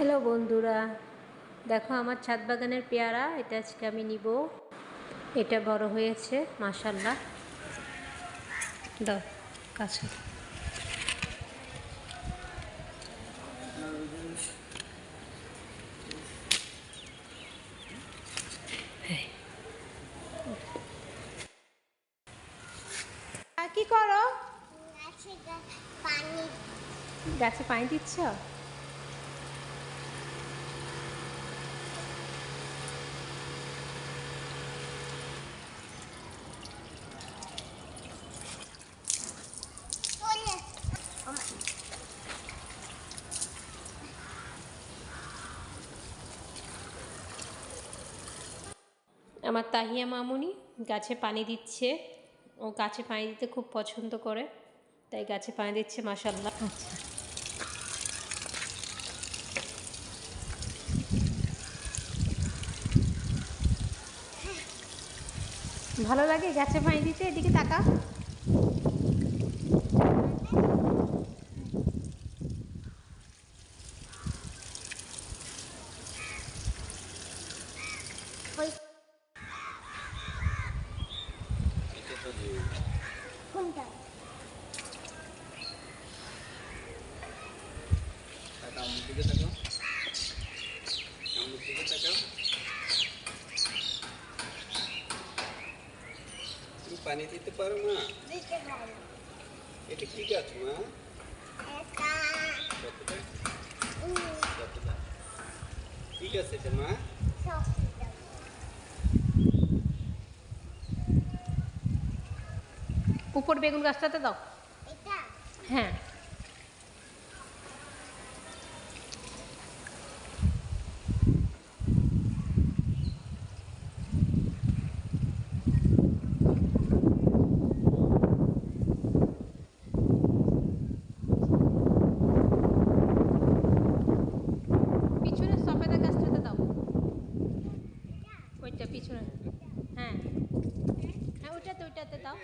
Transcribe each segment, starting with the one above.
Hello বন্ধুরা দেখো আমার ছাদ বাগানের পেয়ারা এটা আজকে আমি নিব। এটা বড় হয়েছে মাশাল্লাহ দাও কাছে। কি করো? গাছে পানি দিচ্ছ পড়ে আমার তাহিয়া মামুনি গাছে পানি দিচ্ছে। ও গাছে পানি দিতে খুব পছন্দ করে, তাই গাছে পানি দিচ্ছে মাসাল্লাহ আচ্ছা ভালো লাগে গাছে পানি দিতে? এদিকে তাকা পানি দিতে পারো না এটা কি গাছ মা? কি গাছ এটা মা। উপর বেগুন গাছটাতে দাও। এটা? হ্যাঁ পিছনে সফেদা গাছটাতে দাও ওইটা পিছনে হ্যাঁ হ্যাঁ ওইটাতে দাও।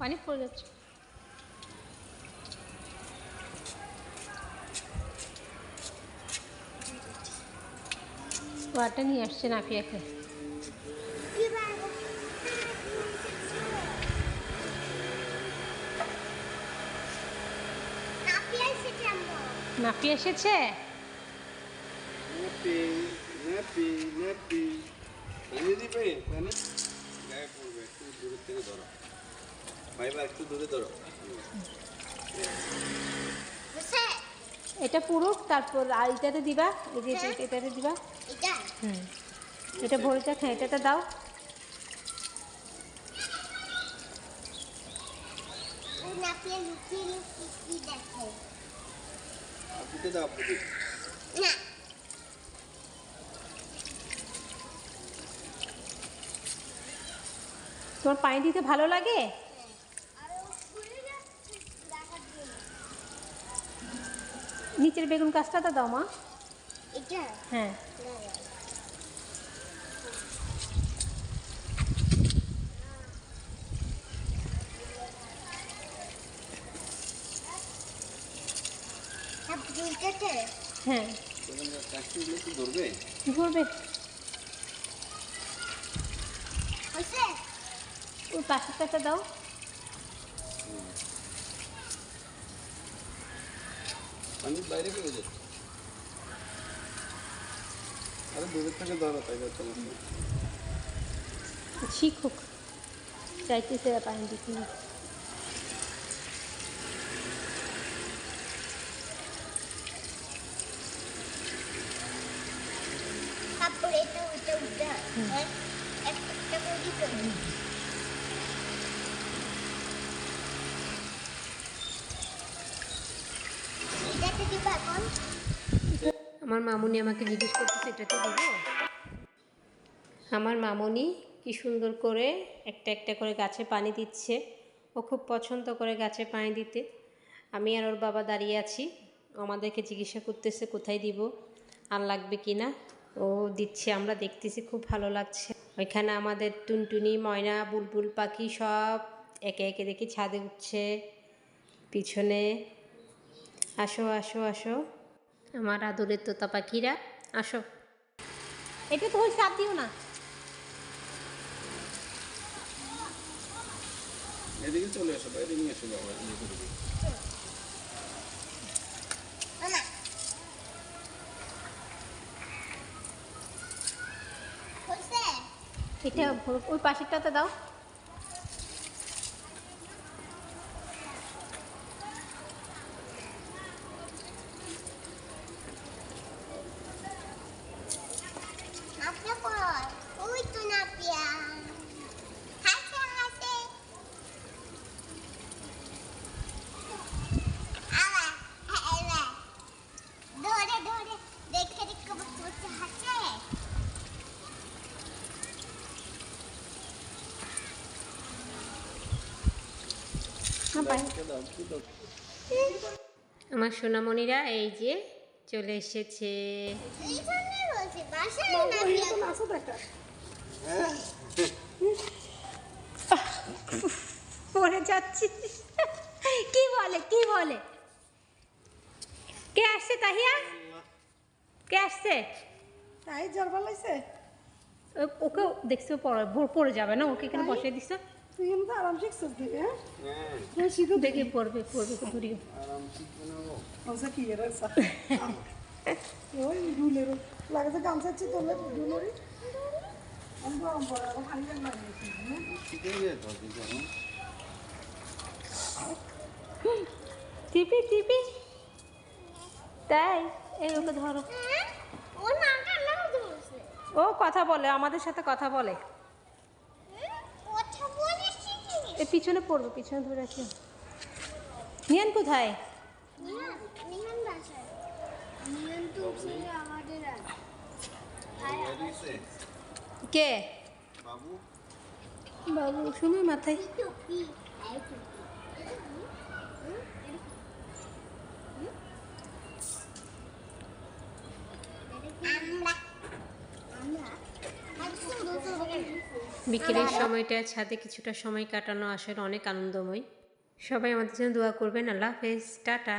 পানি পড়ে যাচ্ছে। ওয়াটা নিয়ে আসছে নাফিয়াকে কি বাবা নাপিয়া এসেছে এসেছে? নেপি নেপি নেপি পানি দিবে পানি গায়ে পড়বে একটু দূরের থেকে ধরো। ভাইবা একটু দূরে ধরো। এটা পুরুক তারপর আর এটাতে দিবা এই যে হ্যাঁ। এটাতে দিবা। এটা? হুম। এটা ভরে যাক হ্যাঁ এটাতে দাও। লুকিয়ে দেখে? দাও আপুকে তোমার পানি দিতে ভালো লাগে? নিচের বেগুন গাছটাতে দাও মা। হ্যাঁ। দুইটাতে হ্যাঁ। ধরবে? দাও। পানি বাইরে বেরো যাচ্ছে আরে দূরের থেকে ধরো তাই বা সমস্যা নেই। শিখুক চাইতেছে পানি দিতে না তারপরে এটা ওইটা ওইটা হ্যাঁ একটা একটা করে দিতে হবে। এটাতে দিবা এখন আমার মামুনি আমাকে জিজ্ঞেস করতেছে এটাতে দিব? আমার মামুনি কি সুন্দর করে একটা একটা করে গাছে পানি দিচ্ছে। ও খুব পছন্দ করে গাছে পানি দিতে। আমি আর ওর বাবা দাঁড়িয়ে আছি। আমাদেরকে জিজ্ঞাসা করতেছে, কোথায় দিব? আর লাগবে কি না? ও দিচ্ছে, আমরা দেখতেছি, খুব ভালো লাগছে। ওইখানে আমাদের টুনটুনি, ময়না, বুলবুল পাখি সব একে একে দেখি ছাদে উঠছে। পিছনে আসো আসো আসো। আমার আদরের তোতা পাখিরা আসো। এটা তো চাপ দিও না। এদিকে চলে আসো বাইরে নিয়ে আসো বাবা এদিকে এদিকে। মামা হয়েছে এটা ওই পাশেরটাতে দাও নাপিয়া কর ওই তো নাপিয়া হাসে হাসে আবার এবার দৌড়ে দৌড়ে দেখে দেখে বসে বসে হাসে আমার সোনামণিরা এই যে চলে এসেছে। পড়ে যাচ্ছি। কি বলে কি বলে? কে আসছে তাহিয়া? কে আসছে? তাই জ্বর ভালাইছে ও- ওকে দেখছ পড়ে যাবে না? ওকে এখানে বসে দিছ? তুই কিন্তু আরাম শিখছিস দেখে হ্যাঁ তুই শিখে দেখে পড়বে পড়বে দূরে আরাম শিখবে না ওসা কি এর ওই লাগে তো গামছা চি তোলে না শিখে তো টিপি টিপি তাই এই ওকে ধরো ও কথা বলে আমাদের সাথে কথা বলে কথা বলে শিখে এ পিছনে পড়ব পিছনে ধরে রাখি। নিয়ান কোথায়? কে? বাবু। বাবু শুনে মাথায় টুপি এই টুপি আমরা আমরা আজ সুন্দর করে বিকেলের সময়টা ছাদে কিছুটা সময় কাটানো আসলে অনেক আনন্দময়। সবাই আমাদের জন্য দোয়া করবেন। আল্লাহ হাফেজ। টাটা।